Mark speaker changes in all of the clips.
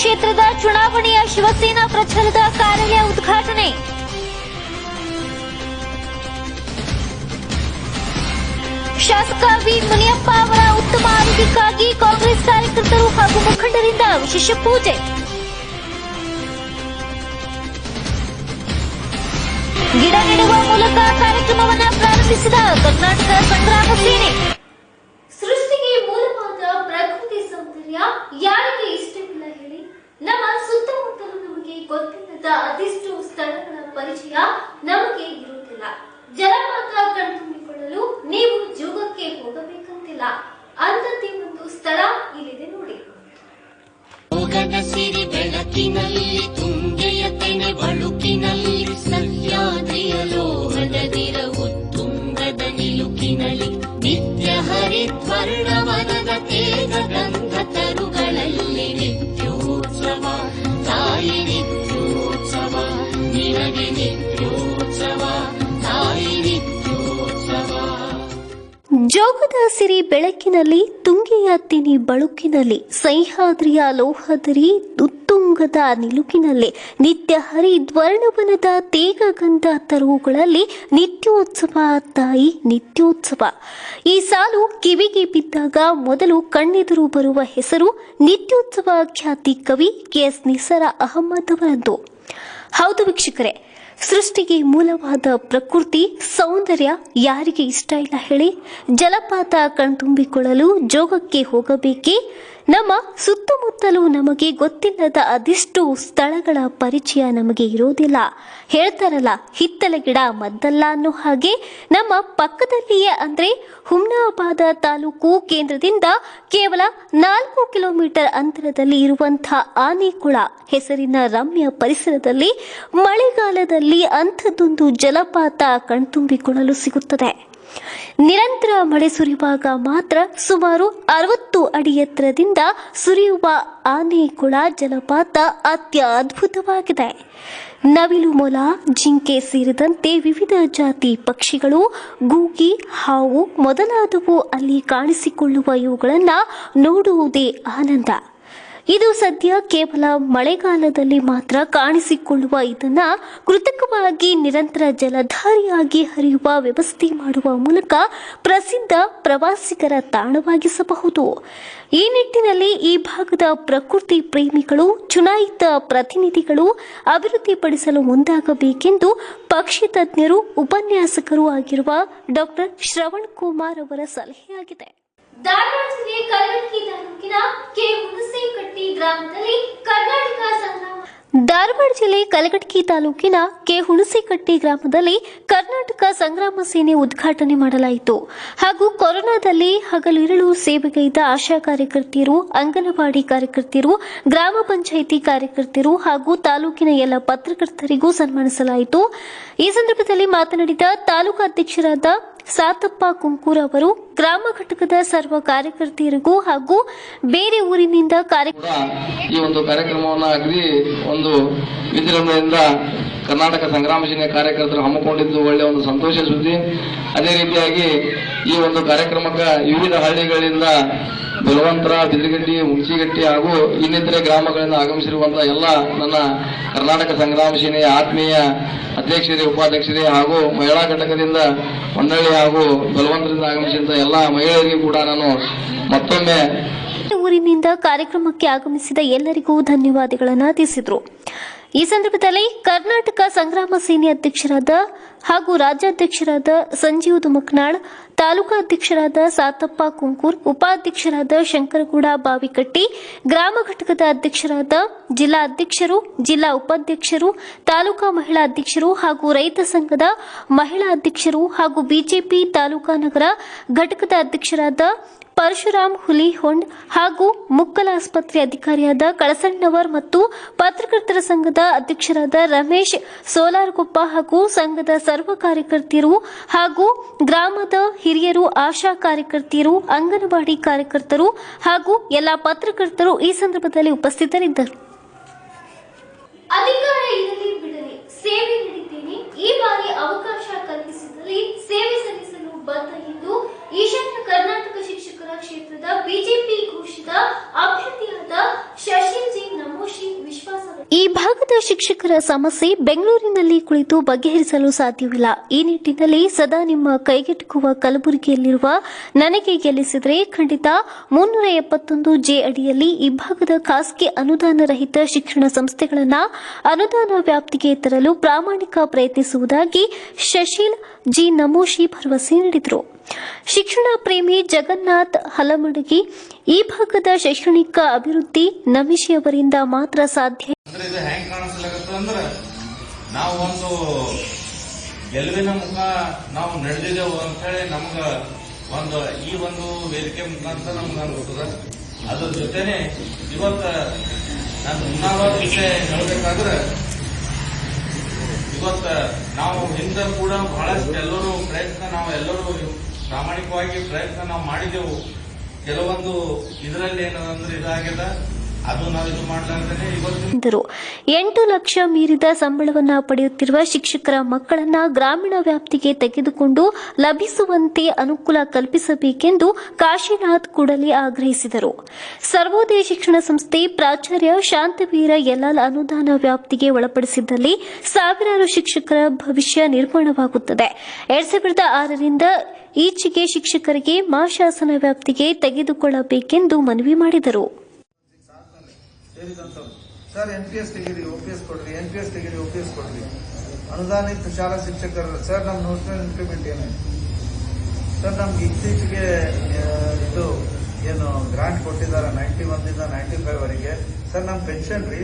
Speaker 1: ಕ್ಷೇತ್ರದ ಚುನಾವಣೆಯ ಶಿವಸೇನಾ ಪ್ರಚಾರದ ಕಾರ್ಯ ಉದ್ಘಾಟನೆ. ಶಾಸಕ ವಿ ಮುನಿಯಪ್ಪ ಅವರ ಉತ್ತಮ ಆರೋಗ್ಯಕ್ಕಾಗಿ ಕಾಂಗ್ರೆಸ್ ಕಾರ್ಯಕರ್ತರು ಹಾಗೂ ಮುಖಂಡರಿಂದ ವಿಶೇಷ ಪೂಜೆ. ಗಿಡ ನೆಡುವ ಮೂಲಕ ಕಾರ್ಯಕ್ರಮವನ್ನು ಪ್ರಾರಂಭಿಸಿದ ಕರ್ನಾಟಕ ಸಂಗ್ರಾಮ ಸೇನೆ.
Speaker 2: ಸೃಷ್ಟಿಗೆ ಮೂಲವಾದ ಪ್ರಕೃತಿ ಸೌಂದರ್ಯ ಯಾರಿಗೆ ಇಷ್ಟ ನಮ್ಮ ಸುತ್ತಮುತ್ತಲು ನಮಗೆ ಗೊತ್ತಿಲ್ಲದ ಅದೆಷ್ಟು ಸ್ಥಳಗಳ ಪರಿಚಯ ನಮಗೆ ಇರುವುದಿಲ್ಲ. ಜಲಪಾತ ಕಣ್ತುಂಬಿಕೊಳ್ಳಲು ನೀವು ಜೋಗಕ್ಕೆ ಹೋಗಬೇಕಂತಿಲ್ಲ. ಅಂತತಿ ಒಂದು ಸ್ಥಳ ಇಲ್ಲಿದೆ ನೋಡಿ.
Speaker 1: ಜೋಗದ ಸಿರಿ ಬೆಳಕಿನಲ್ಲಿ ತುಂಗಿಯ ತಿನಿ ಬಳುಕಿನಲ್ಲಿ ಸಹ್ಯಾದ್ರಿಯ ಲೋಹದರಿ ಉತ್ತುಂಗದ ನಿಲುಕಿನಲ್ಲಿ ನಿತ್ಯ ಹರಿದ್ವರ್ಣವನದ ತೇಗಗಂಧ ತರುವುಗಳಲ್ಲಿ ನಿತ್ಯೋತ್ಸವ ತಾಯಿ ನಿತ್ಯೋತ್ಸವ. ಈ ಸಾಲು ಕಿವಿಗೆ ಬಿದ್ದಾಗ ಮೊದಲು ಕಣ್ಣೆದುರು ಬರುವ ಹೆಸರು ನಿತ್ಯೋತ್ಸವ ಖ್ಯಾತಿ ಕವಿ ಕೆಎಸ್ ನಿಸರ ಅಹಮದ್ ಅವರದ್ದು. ಹೌದು ವೀಕ್ಷಕರೇ, ಸೃಷ್ಟಿಗೆ ಮೂಲವಾದ ಪ್ರಕೃತಿ, ಸೌಂದರ್ಯ ಯಾರಿಗೆ ಇಷ್ಟ ಇಲ್ಲ ಹೇಳಿ ಜಲಪಾತ ಕಣ್ತುಂಬಿಕೊಳ್ಳಲು ಜೋಗಕ್ಕೆ ಹೋಗಬೇಕೇ? ನಮ್ಮ ಸುತ್ತಮುತ್ತಲೂ ನಮಗೆ ಗೊತ್ತಿಲ್ಲದ ಅದೆಷ್ಟು ಸ್ಥಳಗಳ ಪರಿಚಯ ನಮಗೆ ಇರೋದಿಲ್ಲ. ಹೇಳ್ತಾರಲ್ಲ, ಹಿತ್ತಲ ಗಿಡ ಮದ್ದಲ್ಲ ಅನ್ನೋ ಹಾಗೆ. ನಮ್ಮ ಪಕ್ಕದಲ್ಲಿಯೇ ಅಂದ್ರೆ ಹುಮ್ನಾಬಾದ ತಾಲೂಕು ಕೇಂದ್ರದಿಂದ ಕೇವಲ ನಾಲ್ಕು ಕಿಲೋಮೀಟರ್ ಅಂತರದಲ್ಲಿ ಇರುವಂತಹ ಆನೆಕುಳ ಹೆಸರಿನ ರಮ್ಯ ಪರಿಸರದಲ್ಲಿ ಮಳೆಗಾಲದಲ್ಲಿ ಅಂಥದ್ದೊಂದು ಜಲಪಾತ ಕಣ್ತುಂಬಿಕೊಳ್ಳಲು ಸಿಗುತ್ತದೆ. ನಿರಂತರ ಮಳೆ ಸುರಿಯುವಾಗ ಮಾತ್ರ ಸುಮಾರು ಅರವತ್ತು ಅಡಿ ಎತ್ತರದಿಂದ ಸುರಿಯುವ ಆನೆಕುಳ ಜಲಪಾತ ಅತ್ಯ ಅದ್ಭುತವಾಗಿದೆ ನವಿಲು ಮೊಲ, ಜಿಂಕೆ ಸೇರಿದಂತೆ ವಿವಿಧ ಜಾತಿ ಪಕ್ಷಿಗಳು, ಗೂಗಿ, ಹಾವು ಮೊದಲಾದವು ಅಲ್ಲಿ ಕಾಣಿಸಿಕೊಳ್ಳುವ ಇವುಗಳನ್ನು ನೋಡುವುದೇ ಆನಂದ. ಇದು ಸದ್ಯ ಕೇವಲ ಮಳೆಗಾಲದಲ್ಲಿ ಮಾತ್ರ ಕಾಣಿಸಿಕೊಳ್ಳುವ ಇದನ್ನ ಕೃತಕವಾಗಿ ನಿರಂತರ ಜಲಧಾರಿಯಾಗಿ ಹರಿಯುವ ವ್ಯವಸ್ಥೆ ಮಾಡುವ ಮೂಲಕ ಪ್ರಸಿದ್ಧ ಪ್ರವಾಸಿಗರ ತಾಣವಾಗಿಸಬಹುದು. ಈ ನಿಟ್ಟಿನಲ್ಲಿ ಈ ಭಾಗದ ಪ್ರಕೃತಿ ಪ್ರೇಮಿಗಳು, ಚುನಾಯಿತ ಪ್ರತಿನಿಧಿಗಳು ಅಭಿವೃದ್ಧಿಪಡಿಸಲು ಮುಂದಾಗಬೇಕೆಂದು ಪಕ್ಷಿ ತಜ್ಞರು ಉಪನ್ಯಾಸಕರು ಆಗಿರುವ ಡಾಕ್ಟರ್ ಶ್ರವಣ್ ಕುಮಾರ್ ಅವರ ಸಲಹೆಯಾಗಿದೆ.
Speaker 2: ಧಾರವಾಡ ಜಿಲ್ಲೆ ಕಲಘಟಕಿ ತಾಲೂಕಿನ ಕೆ. ಹುಣಸೇಕಟ್ಟಿ ಗ್ರಾಮದಲ್ಲಿ ಕರ್ನಾಟಕ ಸಂಗ್ರಾಮ
Speaker 1: ಸೇನೆ ಉದ್ಘಾಟನೆ ಮಾಡಲಾಯಿತು. ಹಾಗೂ ಕೊರೋನಾದಲ್ಲಿ ಹಗಲಿರುಳು ಸೇವೆಗೈದ ಆಶಾ ಕಾರ್ಯಕರ್ತೆಯರು, ಅಂಗನವಾಡಿ ಕಾರ್ಯಕರ್ತೆಯರು, ಗ್ರಾಮ ಪಂಚಾಯಿತಿ ಕಾರ್ಯಕರ್ತರು ಹಾಗೂ ತಾಲೂಕಿನ ಎಲ್ಲ ಪತ್ರಕರ್ತರಿಗೂ ಸನ್ಮಾನಿಸಲಾಯಿತು. ಈ ಸಂದರ್ಭದಲ್ಲಿ ಮಾತನಾಡಿದ ತಾಲೂಕು ಅಧ್ಯಕ್ಷರಾದ ಸಾತಪ್ಪ ಕುಂಕೂರ್ ಅವರು ಗ್ರಾಮ ಘಟಕದ ಸರ್ವ ಕಾರ್ಯಕರ್ತೆಯರಿಗೂ ಹಾಗೂ ಬೇರೆ ಊರಿನಿಂದ
Speaker 3: ಈ ಒಂದು ಕಾರ್ಯಕ್ರಮವನ್ನು ಅಗ್ರಿ ಒಂದು ವಿಜೃಂಭಣೆಯಿಂದ ಕರ್ನಾಟಕ ಸಂಗ್ರಾಮ ಸೇನೆ ಕಾರ್ಯಕರ್ತರು ಹಮ್ಮಿಕೊಂಡಿದ್ದು ಒಳ್ಳೆಯ ಒಂದು ಸಂತೋಷ ಸುದ್ದಿ. ಅದೇ ರೀತಿಯಾಗಿ ಈ ಒಂದು ಕಾರ್ಯಕ್ರಮಕ್ಕೆ ವಿವಿಧ ಹಳ್ಳಿಗಳಿಂದ ಬಲವಂತರ ಬಿದಿರಗಟ್ಟಿ ಹುಣಸಿಗಟ್ಟಿ ಹಾಗೂ ಇನ್ನಿತರೆ ಗ್ರಾಮಗಳಿಂದ ಆಗಮಿಸಿರುವಂತಹ ಎಲ್ಲ ನನ್ನ ಕರ್ನಾಟಕ ಸಂಗ್ರಾಮ ಸೇನೆಯ ಆತ್ಮೀಯ ಅಧ್ಯಕ್ಷರೇ, ಉಪಾಧ್ಯಕ್ಷರೇ ಹಾಗೂ ಮಹಿಳಾ ಘಟಕದಿಂದ ಹೊನ್ನಳ್ಳಿ ಹಾಗೂ ಬಲವಂತರಿಂದ ಆಗಮಿಸಿದಂತಹ ಎಲ್ಲ ಮಹಿಳೆಯರಿಗೂ ಕೂಡ ನಾನು ಮತ್ತೊಮ್ಮೆ
Speaker 1: ಊರಿನಿಂದ ಕಾರ್ಯಕ್ರಮಕ್ಕೆ ಆಗಮಿಸಿದ ಎಲ್ಲರಿಗೂ ಧನ್ಯವಾದಗಳನ್ನು ತಿಳಿಸಿದರು. ಈ ಸಂದರ್ಭದಲ್ಲಿ ಕರ್ನಾಟಕ ಸಂಗ್ರಾಮ ಸೇನೆ ಅಧ್ಯಕ್ಷರಾದ ಹಾಗೂ ರಾಜ್ಯಾಧ್ಯಕ್ಷರಾದ ಸಂಜೀವ್ ದುಮಕ್ನಾಳ್ ತಾಲೂಕಾ ಅಧ್ಯಕ್ಷರಾದ ಸಾತಪ್ಪ ಕುಂಕೂರ್, ಉಪಾಧ್ಯಕ್ಷರಾದ ಶಂಕರಗೌಡ ಬಾವಿಕಟ್ಟಿ, ಗ್ರಾಮ ಘಟಕದ ಅಧ್ಯಕ್ಷರಾದ ಜಿಲ್ಲಾ ಅಧ್ಯಕ್ಷರು, ಜಿಲ್ಲಾ ಉಪಾಧ್ಯಕ್ಷರು, ತಾಲೂಕಾ ಮಹಿಳಾ ಅಧ್ಯಕ್ಷರು ಹಾಗೂ ರೈತ ಸಂಘದ ಮಹಿಳಾ ಅಧ್ಯಕ್ಷರು ಹಾಗೂ ಬಿಜೆಪಿ ತಾಲೂಕಾ ನಗರ ಘಟಕದ ಅಧ್ಯಕ್ಷರಾದ ಪರಶುರಾಮ್ ಹುಲಿಹೊಂಡ್ ಹಾಗೂ ಮುಕ್ಕಲ ಆಸ್ಪತ್ರೆ ಅಧಿಕಾರಿಯಾದ ಕಳಸಣ್ಣವರ್ ಮತ್ತು ಪತ್ರಕರ್ತರ ಸಂಘದ ಅಧ್ಯಕ್ಷರಾದ ರಮೇಶ್ ಸೋಲಾರ್ಕೊಪ್ಪ ಹಾಗೂ ಸಂಘದ ಸರ್ವ ಕಾರ್ಯಕರ್ತರು ಹಾಗೂ ಗ್ರಾಮದ ಹಿರಿಯರು, ಆಶಾ ಕಾರ್ಯಕರ್ತೆಯರು, ಅಂಗನವಾಡಿ ಕಾರ್ಯಕರ್ತರು ಹಾಗೂ ಎಲ್ಲ ಪತ್ರಕರ್ತರು ಈ ಸಂದರ್ಭದಲ್ಲಿ ಉಪಸ್ಥಿತರಿದ್ದರು.
Speaker 2: ಸೇವೆ ಈ ಬಾರಿ ಅವಕಾಶ ಕಲ್ಪಿಸಿದಲ್ಲಿ ಸೇವೆ ಈಶಾನ್ಯ ಕರ್ನಾಟಕ
Speaker 1: ಶಿಕ್ಷಕರ ಕ್ಷೇತ್ರದ ಬಿಜೆಪಿ ಘೋಷಿತ ಅಭ್ಯರ್ಥಿಯಾದ ಶಶಿ ಸಿಂಗ್ ನಮೋಶಿ ವಿಶ್ವಾಸ ಈ ಭಾಗದ ಶಿಕ್ಷಕರ ಸಮಸ್ಯೆ ಬೆಂಗಳೂರಿನಲ್ಲಿ ಕುಳಿತು ಬಗೆಹರಿಸಲು ಸಾಧ್ಯವಿಲ್ಲ. ಈ ನಿಟ್ಟಿನಲ್ಲಿ ಸದಾ ನಿಮ್ಮ ಕೈಗೆಟುಕುವ ಕಲಬುರಗಿಯಲ್ಲಿರುವ ನನಗೆ ಗೆಲ್ಲಿಸಿದರೆ ಖಂಡಿತ ಮುನ್ನೂರ ಎಪ್ಪತ್ತೊಂದು ಜೆ ಅಡಿಯಲ್ಲಿ ಈ ಭಾಗದ ಖಾಸಗಿ ಅನುದಾನ ರಹಿತ ಶಿಕ್ಷಣ ಸಂಸ್ಥೆಗಳನ್ನು ಅನುದಾನ ವ್ಯಾಪ್ತಿಗೆ ತರಲು ಪ್ರಾಮಾಣಿಕ ಪ್ರಯತ್ನಿಸುವುದಾಗಿ ಶಶೀಲ್ ಜಿ ನಮೋಶಿ ಭರವಸೆ ನೀಡಿದರು. ಶಿಕ್ಷಣ ಪ್ರೇಮಿ ಜಗನ್ನಾಥ್ ಹಲಮಡಗಿ, ಈ ಭಾಗದ ಶೈಕ್ಷಣಿಕ ಅಭಿವೃದ್ಧಿ ನಮಿಷಿ ಅವರಿಂದ ಮಾತ್ರ ಸಾಧ್ಯ.
Speaker 4: ನಾವು ಒಂದು ಗೆಲುವಿನ ಮುಖ ನಾವು ನಡೆದಿದ್ದೆವು ಅಂತ ಹೇಳಿ ನಮ್ಗ ಒಂದು ಈ ಒಂದು ವೇದಿಕೆ ಮುಖಾಂತರ ನಮ್ಗೆ ಅನ್ಸುತ್ತದ ಅದ್ರ ಜೊತೆನೆ ಇವತ್ತ ನಾನು ಉನ್ನಾವಾದ ವಿಷಯ ಹೇಳಬೇಕಾದ್ರೆ ಇವತ್ತ ನಾವು ಹಿಂದೆ ಕೂಡ ಬಹಳಷ್ಟು ಎಲ್ಲರೂ ಪ್ರಯತ್ನ ನಾವು ಎಲ್ಲರೂ ಪ್ರಾಮಾಣಿಕವಾಗಿ ಪ್ರಯತ್ನ ನಾವು ಮಾಡಿದೆವು. ಕೆಲವೊಂದು ಇದರಲ್ಲಿ ಏನಂದ್ರೆ ಇದಾಗ್ಯದ.
Speaker 1: ಎಂದರು. ಎಂಟು ಲಕ್ಷ ಮೀರಿದ ಸಂಬಳವನ್ನ ಪಡೆಯುತ್ತಿರುವ ಶಿಕ್ಷಕರ ಮಕ್ಕಳನ್ನ ಗ್ರಾಮೀಣ ವ್ಯಾಪ್ತಿಗೆ ತೆಗೆದುಕೊಂಡು ಲಭಿಸುವಂತೆ ಅನುಕೂಲ ಕಲ್ಪಿಸಬೇಕೆಂದು ಕಾಶಿನಾಥ್ ಕೂಡಲೇ ಆಗ್ರಹಿಸಿದರು. ಸರ್ವೋದಯ ಶಿಕ್ಷಣ ಸಂಸ್ಥೆ ಪ್ರಾಚಾರ್ಯ ಶಾಂತವೀರ ಯಲಾಲ್ ಅನುದಾನ ವ್ಯಾಪ್ತಿಗೆ ಒಳಪಡಿಸಿದ್ದಲ್ಲಿ ಸಾವಿರಾರು ಶಿಕ್ಷಕರ ಭವಿಷ್ಯ ನಿರ್ಮಾಣವಾಗುತ್ತದೆ. ಎರಡ್ ಸಾವಿರದ ಆರರಿಂದ ಈಚೆಗೆ ಶಿಕ್ಷಕರಿಗೆ ಮಾಶಾಸನ ವ್ಯಾಪ್ತಿಗೆ ತೆಗೆದುಕೊಳ್ಳಬೇಕೆಂದು ಮನವಿ ಮಾಡಿದರು.
Speaker 5: ಸರ್ ಎನ್ ಪಿ ಎಸ್ ತೆಗೀರಿ ಒ ಪಿ ಎಸ್ ಕೊಡ್ರಿ ಎನ್ ಪಿ ಎಸ್ ತೆಗೀರಿ ಒ ಪಿ ಎಸ್ ಕೊಡ್ರಿ. ಅನುದಾನಿತ ಶಾಲಾ ಶಿಕ್ಷಕರ ಸರ್ ನಮ್ಮ ನೋಷನಲ್ ಇನ್ಕ್ರಿಮೆಂಟ್ ಏನಾಯ್ತು ಸರ್ ನಮ್ಗೆ ಇತ್ತೀಚೆಗೆ ಇದು, ಏನು ಗ್ರಾಂಟ್ ಕೊಟ್ಟಿದ್ದಾರೆ ನೈಂಟಿ ಒನ್ದಿಂದ ನೈಂಟಿ ಫೈವ್ ವರೆಗೆ. ಸರ್ ನಮ್ಮ ಪೆನ್ಷನ್ ರೀ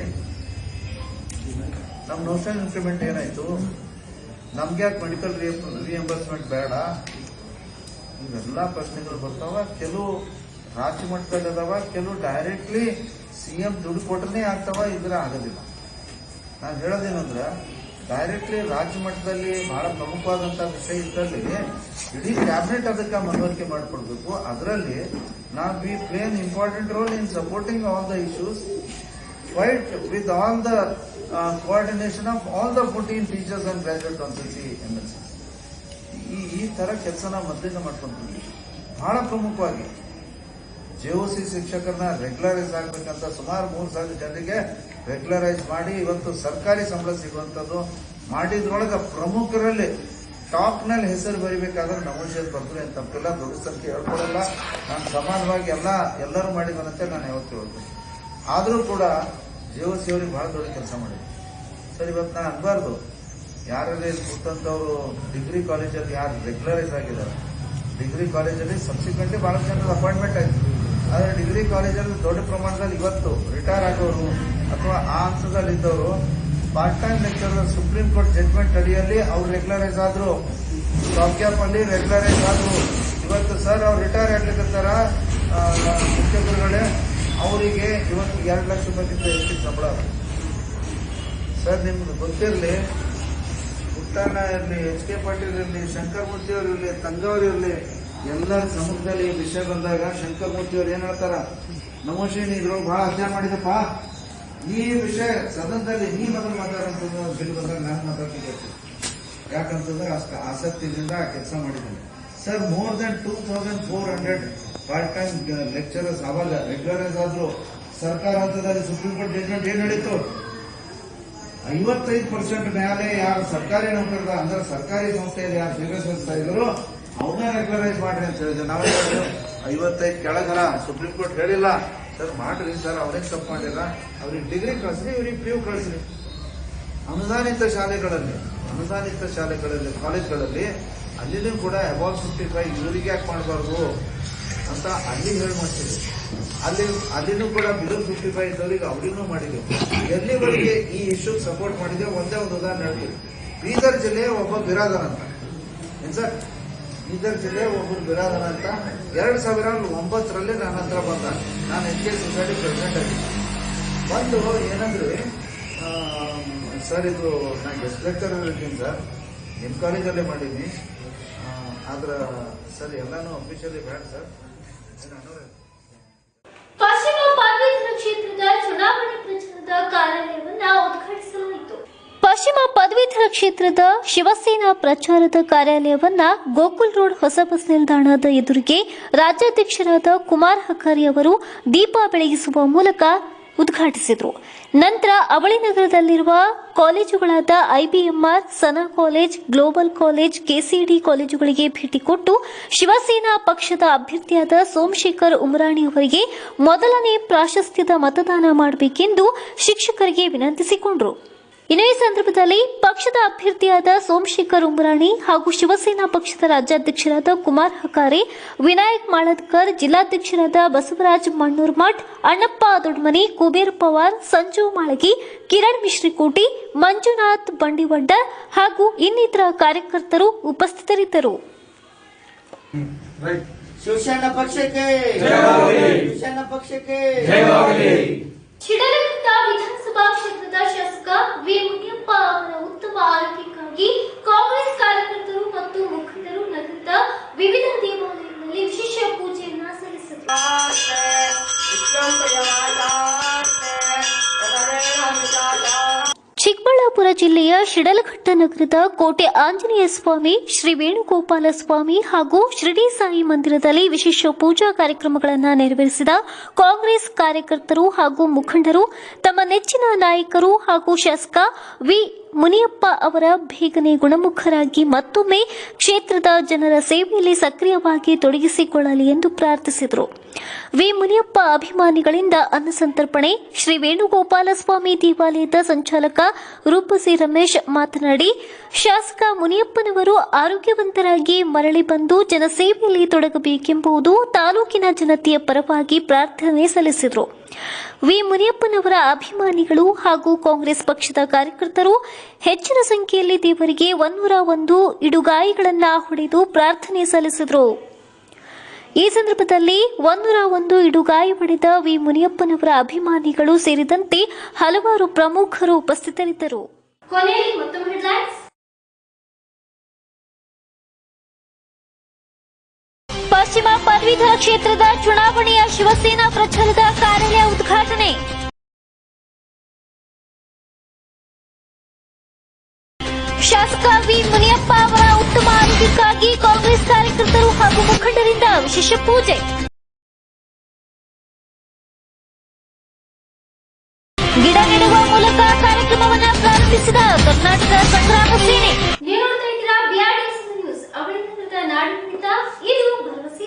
Speaker 5: ನಮ್ಮ ನೋಷನಲ್ ಇನ್ಕ್ರಿಮೆಂಟ್ ಏನಾಯ್ತು? ನಮ್ಗೆ ಯಾಕೆ ಮೆಡಿಕಲ್ ರಿಎಂಬರ್ಸ್ಮೆಂಟ್ ಬೇಡ? ಇವೆಲ್ಲ ಪ್ರಶ್ನೆಗಳು ಬರ್ತಾವ. ಕೆಲವು ರಾಜ್ಯ ಮಟ್ಟದಲ್ಲಿ ಅದಾವ ಕೆಲವು ಡೈರೆಕ್ಟ್ಲಿ ಸಿಎಂ ದುಡ್ಡು ಕೊಟ್ರೇ ಆಗ್ತಾವ, ಇದ್ರ ಆಗೋದಿಲ್ಲ. ನಾನು ಹೇಳೋದೇನಂದ್ರೆ ಡೈರೆಕ್ಟ್ಲಿ ರಾಜ್ಯ ಮಟ್ಟದಲ್ಲಿ ಬಹಳ ಪ್ರಮುಖವಾದಂತಹ ವಿಷಯ ಇದ್ದಲ್ಲಿ ಇಡೀ ಕ್ಯಾಬಿನೆಟ್ ಅದಕ್ಕೆ ಮನವರಿಕೆ ಮಾಡಿಕೊಡ್ಬೇಕು. ಅದರಲ್ಲಿ ನಾ be playing important role in supporting all the issues fight with all the coordination of all the fourteen teachers and graduate C M L ಈ ಈ ತರ ಕೆಲಸನ ಮೊದಲಿಂದ ಮಾಡ್ಕೊಂತೀವಿ ಬಹಳ ಪ್ರಮುಖವಾಗಿ. ಜೆಒಸಿ ಶಿಕ್ಷಕರನ್ನ ರೆಗ್ಯುಲರೈಸ್ ಆಗ್ಬೇಕಂತ ಸುಮಾರು ಮೂರು ಸಾವಿರ ಜನರಿಗೆ ರೆಗ್ಯುಲರೈಸ್ ಮಾಡಿ ಇವತ್ತು ಸರ್ಕಾರಿ ಸಂಬಳ ಸಿಗುವಂತದ್ದು ಮಾಡಿದ್ರೊಳಗೆ ಪ್ರಮುಖರಲ್ಲಿ ಟಾಪ್ನಲ್ಲಿ ಹೆಸರು ಬರಿಬೇಕಾದ್ರೆ ನಮೋಷಿಯಲ್ ಬರ್ತಾರೆ ಅಂತ ತಪ್ಪಿಲ್ಲ, ದೊಡ್ಡ ಸಂಖ್ಯೆ ಹೇಳ್ಕೊಡಲ್ಲ. ನಾನು ಸಮಾನವಾಗಿ ಎಲ್ಲ, ಎಲ್ಲರೂ ಮಾಡಿದನಂತೆ ನಾನು ಯಾವತ್ತು ಹೇಳ್ತೀನಿ. ಆದರೂ ಕೂಡ ಜೆಒಸಿ ಅವ್ರಿಗೆ ಬಹಳ ದೊಡ್ಡ ಕೆಲಸ ಮಾಡಿದ್ರು. ಸರ್, ಇವತ್ತು ನಾನು ಅನ್ಬಾರ್ದು. ಯಾರಲ್ಲಿ ಕೂತಂತವ್ರು ಡಿಗ್ರಿ ಕಾಲೇಜಲ್ಲಿ ಯಾರು ರೆಗ್ಯುಲರೈಸ್ ಆಗಿದ್ದಾರೆ? ಡಿಗ್ರಿ ಕಾಲೇಜಲ್ಲಿ ಸಬ್ಸಿಕ್ವೆಂಟ್ಲಿ ಬಹಳ ಜನರ ಅಪಾಯಿಂಟ್ಮೆಂಟ್ ಆಯ್ತು. ಆದರೆ ಡಿಗ್ರಿ ಕಾಲೇಜಲ್ಲಿ ದೊಡ್ಡ ಪ್ರಮಾಣದಲ್ಲಿ ಇವತ್ತು ರಿಟೈರ್ ಆಗೋರು ಅಥವಾ ಆ ಹಂತದಲ್ಲಿ ಇದ್ದವರು part time lecture supreme court judgement ಅಡಿಯಲ್ಲಿ ಅವ್ರು ರೆಗ್ಯುಲರೈಸ್ ಆದ್ರು ಸ್ಟಾಪ್ ಕ್ಯಾಪ್ ಅಲ್ಲಿ ರೆಗ್ಯುಲರೈಸ್ ಆದ್ರು. ಇವತ್ತು ಸರ್ ಅವ್ರು ರಿಟೈರ್ ಆಗ್ಲಿಕ್ಕಂತಾರ ಶಿಕ್ಷಕರುಗಳೇ ಅವರಿಗೆ ಇವತ್ತು ಎರಡು ಲಕ್ಷ ರೂಪಾಯಿಗಿಂತ ಹೆಚ್ಚಿನ ಸಂಬಳ. ಸರ್ ನಿಮ್ಗೆ ಗೊತ್ತಿರಲಿ ಪುಟ್ಟಣ್ಣ ಇರಲಿ ಎಚ್ ಕೆ ಪಾಟೀಲ್ ಇರಲಿ, ಶಂಕರ್ ಅವರು ಅವ್ರು ಇರಲಿ, ತಂಗವ್ರು ಇರಲಿ ಎಲ್ಲರ ಸಮುದ್ರದಲ್ಲಿ ವಿಷಯ ಬಂದಾಗ ಶಂಕರಮೂರ್ತಿ ಅವ್ರು ಏನ್ ಹೇಳ್ತಾರ? ನಮೋಶಿ ನೀರು ಬಹಳ ಅಧ್ಯಯನ ಮಾಡಿದಪ್ಪ. ಈ ವಿಷಯ ಸದನದಲ್ಲಿ ನೀ ಮೊದಲು ಮಾತಾಡೋಂಥದ್ದು ಬಿಲ್ ಬಂದಾಗ ನಾನು ಮಾತಾಡ್ತಿದ್ದೆ. ಯಾಕಂತಂದ್ರೆ ಅಷ್ಟು ಆಸಕ್ತಿಯಿಂದ ಕೆಲಸ ಮಾಡಿದ್ದೇನೆ. Sir more than two thousand four hundred part time lecturers ಅವಾಗ ರೆಗ್ಯುಲರೈಸ್ ಆದ್ರು ಸರ್ಕಾರ ಹಂತದಲ್ಲಿ ಸುಪ್ರೀಂ ಕೋರ್ಟ್ ಜಡ್ಜ್ಮೆಂಟ್ ಏನ್ ನಡೀತು? ಐವತ್ತೈದು ಪರ್ಸೆಂಟ್ ಮೇಲೆ ಯಾರು ಸರ್ಕಾರಿ ನೌಕರದ ಅಂದ್ರೆ ಸರ್ಕಾರಿ ಸಂಸ್ಥೆಯಲ್ಲಿ ಯಾರು ಸೇವೆ ಸಲ್ಲಿಸ್ತಾ ಇದ್ರು ಅವನ್ನ ರೆಕಗ್ನೈಸ್ ಮಾಡ್ರಿ ಅಂತ ಹೇಳಿದ್ವಿ ನಾವು ಐವತ್ತೈದು ಕೆಳಗಲ್ಲ ಸುಪ್ರೀಂ ಕೋರ್ಟ್ ಹೇಳಿಲ್ಲ. ಸರ್, ಮಾಡ್ರಿ ಸರ್ ಅವ್ರಿಗೆ ತಪ್ಪು ಮಾಡಿಲ್ಲ. ಅವ್ರಿಗೆ ಡಿಗ್ರಿ ಕಳಿಸ್ರಿ, ಇವ್ರಿಗೆ ಪಿ ಯು ಕಳಿಸ್ರಿ. ಅನುದಾನಿತ ಶಾಲೆಗಳಲ್ಲಿ ಅನುದಾನಿತ ಶಾಲೆಗಳಲ್ಲಿ ಕಾಲೇಜ್ಗಳಲ್ಲಿ ಅಲ್ಲಿನೂ ಕೂಡ ಅಬೌವ್ ಫಿಫ್ಟಿ ಫೈವ್ ಇವರಿಗೆ ಯಾಕೆ ಮಾಡಬಾರ್ದು ಅಂತ ಅಲ್ಲಿ ಹೇಳಿ ಮಾಡ್ತೀವಿ. ಅಲ್ಲಿ, ಅಲ್ಲಿನೂ ಕೂಡ ಬಿಲೋ ಫಿಫ್ಟಿ ಫೈವ್ ಇದ್ದವ್ರಿಗೆ ಅವ್ರಿಗೂ ಮಾಡಿದ್ವಿ. ಎಲ್ಲಿವರೆಗೆ ಈ ಇಶ್ಯೂ ಸಪೋರ್ಟ್ ಮಾಡಿದ್ವಿ ಒಂದೇ ಒಂದು ಉದಾಹರಣೆ ಹೇಳ್ತೀವಿ. ಬೀದರ್ ಜಿಲ್ಲೆಯ ಒಬ್ಬ ಬಿರಾದರ್ ಅಂತ. ಏನ್ ಸರ್? ಬೀದರ್ ಜಿಲ್ಲೆ ಒಬ್ಬರು ಬಿರಾದರ ಅಂತ ಎರಡ್ ಸಾವಿರ ಒಂಬತ್ತರಲ್ಲಿ ನನ್ನ ಹತ್ರ ಬಂದ. ನಾನು ಎಚ್ ಕೆ ಸೊಸೈಟಿ ಪ್ರೆಸಿಡೆಂಟ್ ಆಗಿದ್ದೆ ಬಂದು ಏನಂದ್ರೆ ಸರ್, ಇದು ನಾನು ಗೆಸ್ಟ್ ಲೆಕ್ಚರ್ ಇದ್ದೀನಿ ಸರ್. ನಿಮ್ಮ ಕಾಲೇಜಲ್ಲೇ ಮಾಡೀನಿ. ಆದ್ರೆ, ಸರ್, ಎಲ್ಲಾನು ಅಫಿಷಿಯಲಿ ಬೇಡ ಸರ್.
Speaker 2: ಕ್ಷೇತ್ರದ
Speaker 1: ಶಿವಸೇನಾ ಪ್ರಚಾರದ ಕಾರ್ಯಾಲಯವನ್ನ ಗೋಕುಲ್ ರೋಡ್ ಹೊಸ ಬಸ್ ನಿಲ್ದಾಣದ ಎದುರಿಗೆ ರಾಜ್ಯಾಧ್ಯಕ್ಷರಾದ ಕುಮಾರ್ ಹಕಾರಿ ಅವರು ದೀಪ ಬೆಳಗಿಸುವ ಮೂಲಕ ಉದ್ಘಾಟಿಸಿದರು. ನಂತರ ಅವಳಿ ನಗರದಲ್ಲಿರುವ ಕಾಲೇಜುಗಳಾದ IBMR, Sana college, global college, KCD ಕಾಲೇಜುಗಳಿಗೆ ಭೇಟಿ ಕೊಟ್ಟು ಶಿವಸೇನಾ ಪಕ್ಷದ ಅಭ್ಯರ್ಥಿಯಾದ ಸೋಮಶೇಖರ್ ಉಮರಾಣಿ ಅವರಿಗೆ ಮೊದಲನೇ ಪ್ರಾಶಸ್ತ್ಯದ ಮತದಾನ ಮಾಡಬೇಕೆಂದು ಶಿಕ್ಷಕರಿಗೆ ವಿನಂತಿಸಿಕೊಂಡರು. ಇನ್ನು ಈ ಸಂದರ್ಭದಲ್ಲಿ ಪಕ್ಷದ ಅಭ್ಯರ್ಥಿಯಾದ ಸೋಮಶೇಖರ್ ಉಮರಾಣಿ ಹಾಗೂ ಶಿವಸೇನಾ ಪಕ್ಷದ ರಾಜ್ಯಾಧ್ಯಕ್ಷರಾದ ಕುಮಾರ್ ಹಕಾರಿ ವಿನಾಯಕ್ ಮಾಳದ್ಕರ್ ಜಿಲ್ಲಾಧ್ಯಕ್ಷರಾದ ಬಸವರಾಜ್ ಮಣ್ಣೂರ್ಮಠ್ ಅಣ್ಣಪ್ಪ ದೊಡ್ಮನಿ ಕುಬೇರ್ ಪವಾರ್ ಸಂಜು ಮಾಳಗಿ ಕಿರಣ್ ಮಿಶ್ರಿಕೋಟಿ ಮಂಜುನಾಥ್ ಬಂಡಿವಡ್ಡ ಹಾಗೂ ಇನ್ನಿತರ ಕಾರ್ಯಕರ್ತರು ಉಪಸ್ಥಿತರಿದ್ದರು.
Speaker 6: ಶಿವಸೇನಾ ಪಕ್ಷಕ್ಕೆ.
Speaker 2: ವಿಧಾನಸಭಾ ಕ್ಷೇತ್ರದ ಶಾಸಕ ವಿ ಮುನಿಯಪ್ಪ ಅವರ ಉತ್ತಮ ಆರೋಗ್ಯಕ್ಕಾಗಿ ಕಾಂಗ್ರೆಸ್ ಕಾರ್ಯಕರ್ತರು ಮತ್ತು ಮುಖಂಡರು ನಗರದ ವಿವಿಧ ದೇವಾಲಯಗಳಲ್ಲಿ ವಿಶೇಷ ಪೂಜೆಯನ್ನ ಸಲ್ಲಿಸಿದರು.
Speaker 1: ಚಿಕ್ಕಬಳ್ಳಾಪುರ ಜಿಲ್ಲೆಯ ಶಿಡಲಘಟ್ಟ ನಗರದ ಕೋಟೆ ಆಂಜನೇಯ ಸ್ವಾಮಿ, ಶ್ರೀ ವೇಣುಗೋಪಾಲ ಸ್ವಾಮಿ ಹಾಗೂ ಶಿರಡಿ ಸಾಯಿ ಮಂದಿರದಲ್ಲಿ ವಿಶೇಷ ಪೂಜಾ ಕಾರ್ಯಕ್ರಮಗಳನ್ನು ನೆರವೇರಿಸಿದ ಕಾಂಗ್ರೆಸ್ ಕಾರ್ಯಕರ್ತರು ಹಾಗೂ ಮುಖಂಡರು, ತಮ್ಮ ನೆಚ್ಚಿನ ನಾಯಕರು ಹಾಗೂ ಶಾಸಕ ವಿ. ಮುನಿಯಪ್ಪ ಅವರ ಬೇಗನೆ ಗುಣಮುಖರಾಗಿ ಮತ್ತೊಮ್ಮೆ ಕ್ಷೇತ್ರದ ಜನರ ಸೇವೆಯಲ್ಲಿ ಸಕ್ರಿಯವಾಗಿ ತೊಡಗಿಸಿಕೊಳ್ಳಲಿ ಎಂದು ಪ್ರಾರ್ಥಿಸಿದರು. ವಿ ಮುನಿಯಪ್ಪ ಅಭಿಮಾನಿಗಳಿಂದ ಅನ್ನಸಂತರ್ಪಣೆ. ಶ್ರೀ ವೇಣುಗೋಪಾಲ ಸ್ವಾಮಿ ದೇವಾಲಯದ ಸಂಚಾಲಕ ರೂಪಸಿ ರಮೇಶ್ ಮಾತನಾಡಿ, ಶಾಸಕ ಮುನಿಯಪ್ಪನವರು ಆರೋಗ್ಯವಂತರಾಗಿ ಮರಳಿ ಬಂದು ಜನಸೇವೆಯಲ್ಲಿ ತೊಡಗಬೇಕೆಂಬುದು ತಾಲೂಕಿನ ಜನತೆಯ ಪರವಾಗಿ ಪ್ರಾರ್ಥನೆ ಸಲ್ಲಿಸಿದರು. ವಿ ಮುನಿಯಪ್ಪನವರ ಅಭಿಮಾನಿಗಳು ಹಾಗೂ ಕಾಂಗ್ರೆಸ್ ಪಕ್ಷದ ಕಾರ್ಯಕರ್ತರು ಹೆಚ್ಚಿನ ಸಂಖ್ಯೆಯಲ್ಲಿ ದೇವರಿಗೆ ಒಂದೂರ ಒಂದು ಇಡುಗಾಯಿಗಳನ್ನು ಹೊಡೆದು ಪ್ರಾರ್ಥನೆ ಸಲ್ಲಿಸಿದರು. ಈ ಸಂದರ್ಭದಲ್ಲಿ ಒಂದರ ಒಂದು ಇಡುಗಾಯಿ ಪಡೆದ ವಿ ಮುನಿಯಪ್ಪನವರ ಅಭಿಮಾನಿಗಳು ಸೇರಿದಂತೆ ಹಲವಾರು ಪ್ರಮುಖರು ಉಪಸ್ಥಿತರಿದ್ದರು. ಪಶ್ಚಿಮ ಪದವೀಧರ ಕ್ಷೇತ್ರದ ಚುನಾವಣೆಯ ಶಿವಸೇನಾ ಪ್ರಚಾರದ ಕಾರ್ಯಾಲಯ ಉದ್ಘಾಟನೆ. ಶಾಸಕ ವಿ ಮುನಿಯಪ್ಪ ಅವರ ಉತ್ತಮ ಆರೋಗ್ಯಕ್ಕಾಗಿ ಕಾಂಗ್ರೆಸ್ ಕಾರ್ಯಕರ್ತರು ಹಾಗೂ ಮುಖಂಡರಿಂದ ವಿಶೇಷ ಪೂಜೆ. ಗಿಡ ನೆಡುವ ಮೂಲಕ ಕಾರ್ಯಕ್ರಮವನ್ನು ಪ್ರಾರಂಭಿಸಿದ ಕರ್ನಾಟಕ ಸಂಗ್ರಾಮ ಸೇನೆ.
Speaker 2: ಇದು ಭರವಸೆ